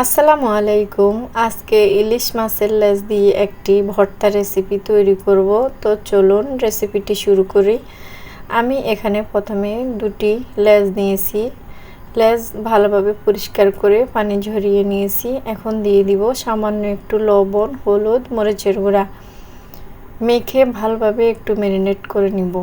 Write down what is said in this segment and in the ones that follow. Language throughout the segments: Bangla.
আসসালামু আলাইকুম। আজকে ইলিশ মাছের লেজ দিয়ে একটি ভর্তা রেসিপি তৈরি করব। তো চলুন রেসিপিটি শুরু করি। আমি এখানে প্রথমে দুটি লেজ নিয়েছি। লেজ ভালোভাবে পরিষ্কার করে পানি ঝরিয়ে নিয়েছি। এখন দিয়ে দিব সামান্য একটু লবণ, হলুদ, মরিচের গুঁড়া। মেখে ভালোভাবে একটু ম্যারিনেট করে নিব।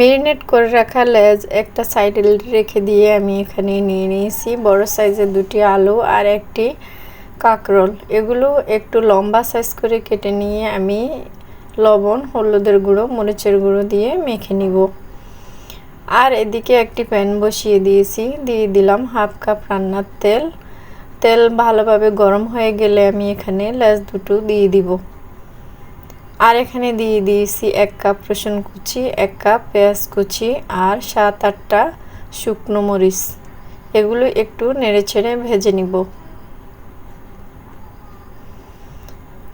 মেরিনেট করে রাখা লেজ একটা সাইডে রেখে দিয়ে আমি এখানে নিয়ে নিয়েছি। বড় সাইজের দুটি আলু আর একটি কাকরোল। এগুলো একটু লম্বা সাইজ করে কেটে নিয়ে আমি লবণ, হলুদের গুঁড়ো, মরিচের গুঁড়ো দিয়ে মেখে নিব। আর এদিকে একটি প্যান বসিয়ে দিয়েছি। দিয়ে দিলাম হাফ কাপ রান্নার তেল। তেল ভালোভাবে গরম হয়ে গেলে আমি এখানে লেজ দুটো দিয়ে দিব। আর এখানে দিয়ে দিয়েছি এক কাপ রসুন কুচি, এক কাপ পেঁয়াজ কুচি আর সাত আটটা শুকনো মরিচ। এগুলো একটু নেড়ে ছেড়ে ভেজে নিব।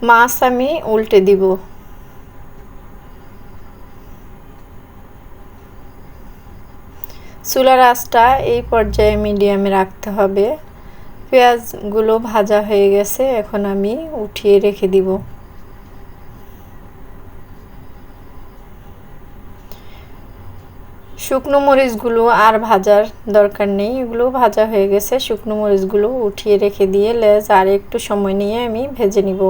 মাছ আমি উল্টে দিব। চুলার আঁচটা এই পর্যায়ে মিডিয়ামে রাখতে হবে। পেঁয়াজগুলো ভাজা হয়ে গেছে, এখন আমি উঠিয়ে রেখে দিব। শুকনো মরিচগুলো আর ভাজার দরকার নেই। এগুলো ভাজা হয়ে গেছে। শুকনো মরিচগুলো উঠিয়ে রেখে দিয়ে লেজ আর একটু সময় নিয়ে আমি ভেজে নিব।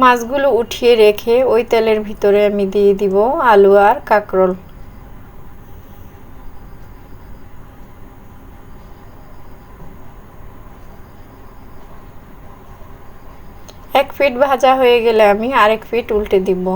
মাছগুলো উঠিয়ে রেখে ওই তেলের ভিতরে আমি দিয়ে দিব আলু আর কাঁকরোল। এক ফিট ভাজা হয়ে গেলে আমি আরেক ফিট উল্টে দিব।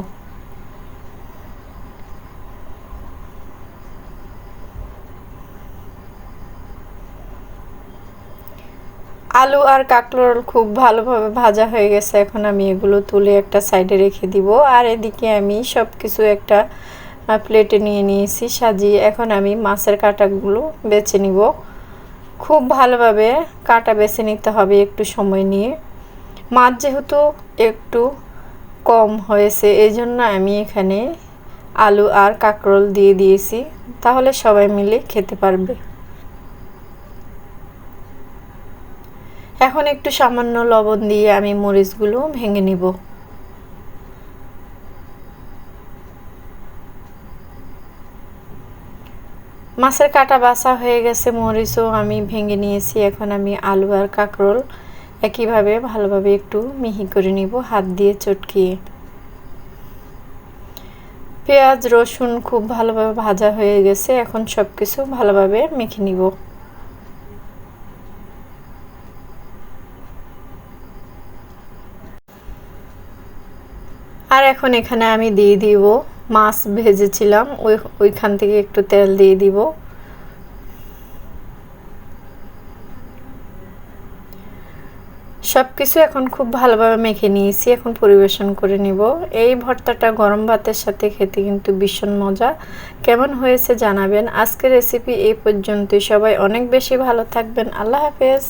আলু আর কাঁকরোল খুব ভালোভাবে ভাজা হয়ে গেছে। এখন আমি এগুলো তুলে একটা সাইডে রেখে দিব। আর এদিকে আমি সব কিছু একটা প্লেটে নিয়ে নিয়েছি সাজিয়ে। এখন আমি মাছের কাঁটাগুলো বেছে নিব। খুব ভালোভাবে কাটা বেছে নিতে হবে একটু সময় নিয়ে। মাছ যেহেতু একটু কম হয়েছে এই জন্য আমি এখানে আলু আর কাঁকরোল দিয়ে দিয়েছি। তাহলে সবাই মিলে খেতে পারবে। এখন একটু সামান্য লবণ দিয়ে আমি মরিচগুলো ভেঙে নিব। মাছের কাটা বাসা হয়ে গেছে, মরিচও আমি ভেঙে নিয়েছি। এখন আমি আলু আর কাঁকরোল একইভাবে ভালোভাবে একটু মিহি করে নিব, হাত দিয়ে চটকিয়ে। পেঁয়াজ, রসুন খুব ভালোভাবে ভাজা হয়ে গেছে, এখন সব কিছু ভালোভাবে মেখে নিব। আর এখন এখানে আমি দিয়ে দিব মাছ ভেজেছিলাম, ওই, ওইখান থেকে একটু তেল দিয়ে দিব। সব কিছু এখন খুব ভালোভাবে মেখে নিয়েছি, এখন পরিবেশন করে নিব। এই ভর্তাটা গরম ভাতের সাথে খেতে কিন্তু ভীষণ মজা। কেমন হয়েছে জানাবেন। আজকের রেসিপি এই পর্যন্তই। সবাই অনেক বেশি ভালো থাকবেন। আল্লাহ হাফেজ।